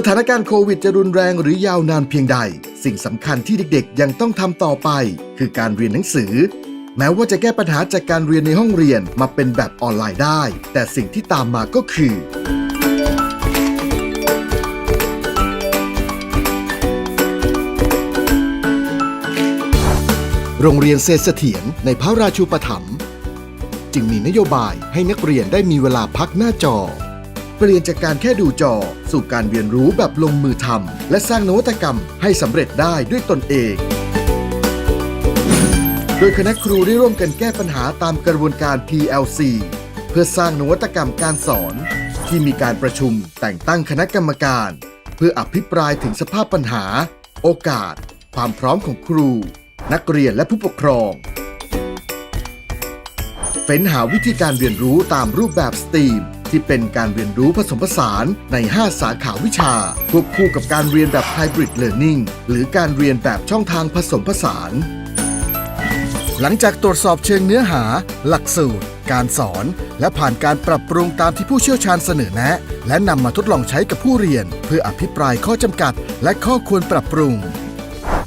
สถานการณ์โควิดจะรุนแรงหรือยาวนานเพียงใด สิ่งสำคัญที่เด็กๆ ยังต้องทำต่อไป คือการเรียนหนังสือ แม้ว่าจะแก้ปัญหาจากการเรียนในห้องเรียนมาเป็นแบบออนไลน์ได้ แต่สิ่งที่ตามมาก็คือ โรงเรียนเศรษฐเสถียรในพระราชูปถัมภ์จึงมีนโยบายให้นักเรียนได้มีเวลาพักหน้าจอ เปลี่ยนจากการแค่ดูจอ สู่การเรียนรู้แบบลงมือทำและสร้างนวัตกรรมให้สำเร็จได้ด้วยตนเอง โดยคณะครูได้ร่วมกันแก้ปัญหาตามกระบวนการ PLC เพื่อสร้างนวัตกรรมการสอน ที่มีการประชุมแต่งตั้งคณะกรรมการ เพื่ออภิปรายถึงสภาพปัญหา โอกาส ความพร้อมของครู นักเรียนและผู้ปกครองเฟ้นหาวิธีการเรียนรู้ตามรูปแบบ STEAM ที่เป็นการเรียนรู้ผสมผสานใน 5 สาขาวิชา ควบคู่กับการเรียนแบบ Hybrid Learning หรือการเรียนแบบช่องทางผสมผสาน หลังจากตรวจสอบเชิงเนื้อหา หลักสูตร การสอน และผ่านการปรับปรุงตามที่ผู้เชี่ยวชาญเสนอแนะ และนำมาทดลองใช้กับผู้เรียน เพื่ออภิปรายข้อจำกัด และข้อควรปรับปรุง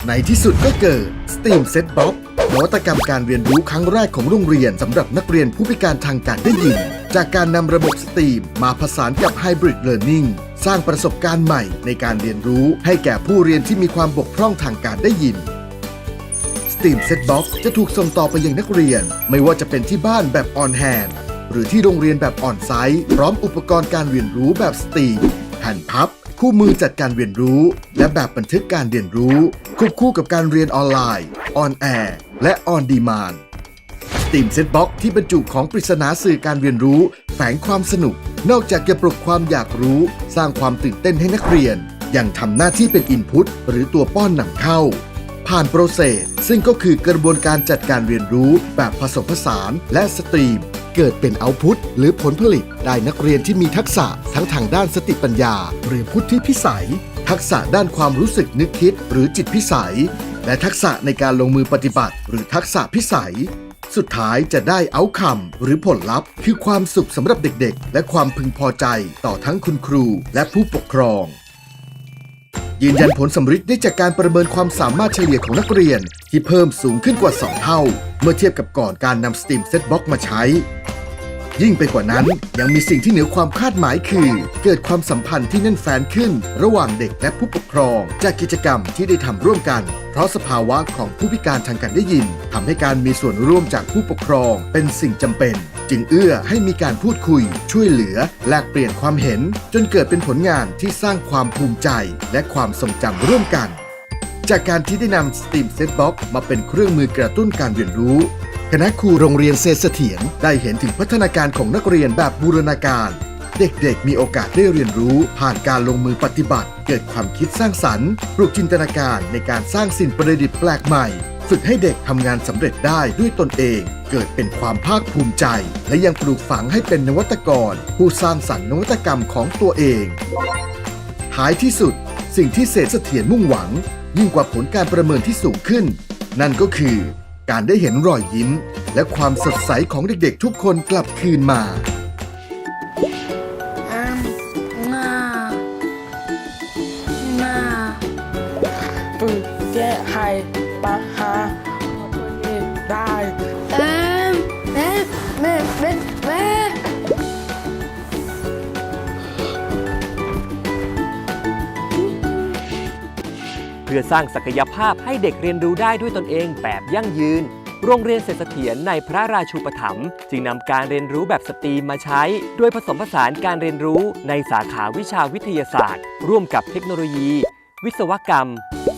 ในที่สุดก็เกิด STEAM Set Box นวัตกรรมการเรียนรู้ครั้งแรกของโรงเรียนสำหรับนักเรียนผู้พิการทางการได้ยิน จากการนำระบบ STEAM มาผสานกับ Hybrid Learning สร้างประสบการณ์ใหม่ในการเรียนรู้ให้แก่ผู้เรียนที่มีความบกพร่องทางการได้ยิน Steam Set Box จะถูกส่งต่อไปยังนักเรียน ไม่ว่าจะเป็นที่บ้านแบบออนแฮนหรือที่โรงเรียนแบบออนไซต์พร้อมอุปกรณ์การเรียนรู้แบบ Steam แผ่นพับ คู่มือจัดการเรียนรู้ และแบบบันทึกการเรียนรู้ควบคู่กับการเรียนออนไลน์ออนแอร์และออนดีมาน Steam Set Box ที่บรรจุของปริศนาสื่อการเรียนรู้ แฝงความสนุก นอกจากจะปลุกความอยากรู้ สร้างความตื่นเต้นให้นักเรียน ยังทำหน้าที่เป็นอินพุตหรือตัวป้อนนำเข้า ผ่านโปรเซสซึ่งก็คือกระบวนการจัดการเรียนรู้แบบผสมผสานและสตรีม เกิดเป็นเอาพุตหรือผลผลิตได้นักเรียนที่มีทักษะทั้งทางด้านสติปัญญา หรือพุทธิพิสัย ทักษะด้านความรู้สึกนึกคิด หรือจิตพิสัย และทักษะในการลงมือปฏิบัติ หรือทักษะพิสัย สุดท้ายจะได้เอาคำหรือผลลัพธ์ คือความสุขสำหรับเด็กๆ และความพึงพอใจต่อทั้งคุณครูและผู้ปกครองยืนยันผลสำฤทธิ์ได้จากการประเมินความสามารถเฉลี่ยของนักเรียน ที่เพิ่มสูงขึ้นกว่า 2 เท่า เมื่อเทียบกับก่อนการนำ Steam Set Box มาใช้ ยิ่งไปกว่านั้นยังมีสิ่งที่เหนือความคาดหมายคือ เกิดความสัมพันธ์ที่แน่นแฟนขึ้น ระหว่างเด็กและผู้ปกครอง จากกิจกรรมที่ได้ทำร่วมกัน เพราะสภาวะของผู้พิการทางการได้ยินทำให้การมีส่วนร่วมจากผู้ปกครอง เป็นสิ่งจำเป็น จึงเอื้อให้มีการพูดคุย ช่วยเหลือ แลกเปลี่ยนความเห็น จนเกิดเป็นผลงานที่สร้างความภูมิใจ และความทรงจำร่วมกันจากการที่ได้นำ Steam Set Box มาเป็นเครื่องมือกระตุ้นการเรียนรู้ คณะครูโรงเรียนเศรษฐเสถียรได้เห็นถึงพัฒนาการของนักเรียนแบบบูรณาการ เด็กๆ มีโอกาสได้เรียนรู้ ผ่านการลงมือปฏิบัติ เกิดความคิดสร้างสรรค์ปลุกจินตนาการในการสร้างสิ่งประดิษฐ์แปลกใหม่ ฝึกให้เด็กทำงานสำเร็จได้ด้วยตนเอง เกิดเป็นความภาคภูมิใจ และยังปลูกฝังให้เป็นนวัตกร ผู้สร้างสรรค์นวัตกรรมของตัวเองท้ายที่สุด สิ่งที่เศรษฐเสถียรมุ่งหวัง ยิ่งกว่าผลการประเมินที่สูงขึ้น นั่นก็คือ การได้เห็นรอยยิ้ม และความสดใสของเด็กๆ ทุกคนกลับคืนมา อืมน่าน่าฝึกแก้ไขปัญหาของตัวเองได้เอ็มแม่แม่แม่แม่ พื่อสร้างศักยภาพให้เด็กเรียนรู้ได้ด้วยตนเองแบบยั่งยืน โรงเรียนเศรษฐเสถียรในพระราชูปถัมภ์จึงนำการเรียนรู้แบบสตรีมมาใช้ โดยผสมผสานการเรียนรู้ในสาขาวิชาวิทยาศาสตร์ ร่วมกับเทคโนโลยี วิศวกรรม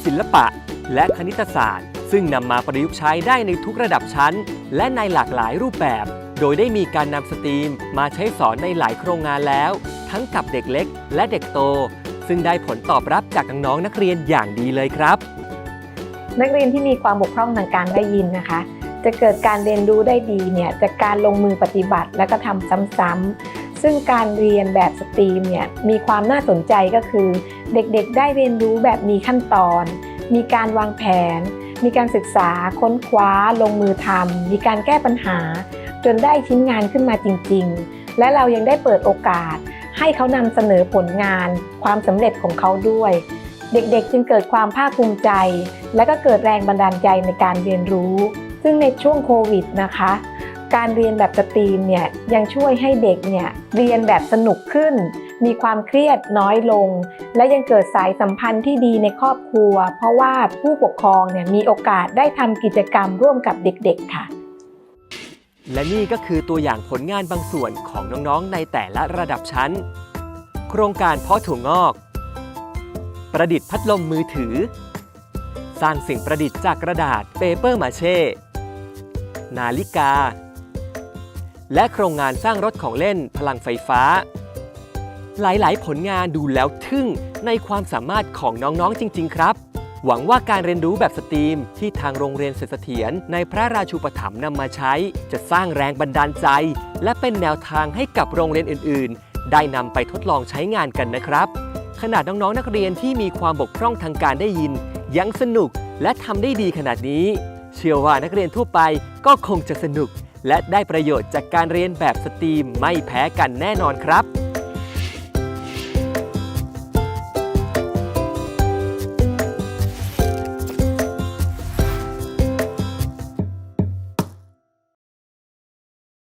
ศิลปะ และคณิตศาสตร์ ซึ่งนำมาประยุกต์ใช้ได้ในทุกระดับชั้น และในหลากหลายรูปแบบ โดยได้มีการนำสตรีมมาใช้สอนในหลายโครงงานแล้ว ทั้งกับเด็กเล็ก และเด็กโต ซึ่งได้ผลตอบรับจากน้องๆนักเรียนอย่างดีเลยครับ นักเรียนที่มีความบกพร่องทางการได้ยินนะคะ จะเกิดการเรียนรู้ได้ดีเนี่ยจากการลงมือปฏิบัติและก็ทำซ้ำๆซึ่งการเรียนแบบสตรีมเนี่ยมีความน่าสนใจก็คือ เด็กๆ ได้เรียนรู้แบบมีขั้นตอน มีการวางแผน มีการศึกษาค้นคว้า ลงมือทำมีการแก้ปัญหา จนได้ชิ้นงานขึ้นมาจริง ๆ และเรายังได้เปิดโอกาส ให้เขานำเสนอผลงาน ความสำเร็จของเขาด้วย เด็กๆจึงเกิดความภาคภูมิใจ และก็เกิดแรงบันดาลใจในการเรียนรู้ ซึ่งในช่วงโควิดนะคะ การเรียนแบบสตรีมเนี่ยยังช่วยให้เด็กเนี่ยเรียนแบบสนุกขึ้น มีความเครียดน้อยลง และยังเกิดสายสัมพันธ์ที่ดีในครอบครัว เพราะว่าผู้ปกครองเนี่ยมีโอกาสได้ทำกิจกรรมร่วมกับเด็กๆค่ะ และนี่ก็คือตัวอย่างผลงานบางส่วนของน้องๆในแต่ละระดับชั้น โครงการเพาะถั่วงอก ประดิษฐ์พัดลมมือถือ สร้างสิ่งประดิษฐ์จากกระดาษเปเปอร์มาเช่ นาฬิกา และโครงงานสร้างรถของเล่นพลังไฟฟ้า หลายๆ ผลงานดูแล้วทึ่งในความสามารถของน้องๆจริง ๆ ครับ หวังว่าการเรียนรู้แบบสตรีม ที่ทางโรงเรียนเสถียรเสถียรในพระราชูปถัมภ์นำมาใช้ จะสร้างแรงบันดาลใจ และเป็นแนวทางให้กับโรงเรียนอื่น ๆ ได้นำไปทดลองใช้งานกันนะครับ ขนาดน้องๆนักเรียนที่มีความบกพร่องทางการได้ยิน ยังสนุกและทำได้ดีขนาดนี้ เชื่อว่านักเรียนทั่วไปก็คงจะสนุก และได้ประโยชน์จากการเรียนแบบสตรีมไม่แพ้กันแน่นอนครับ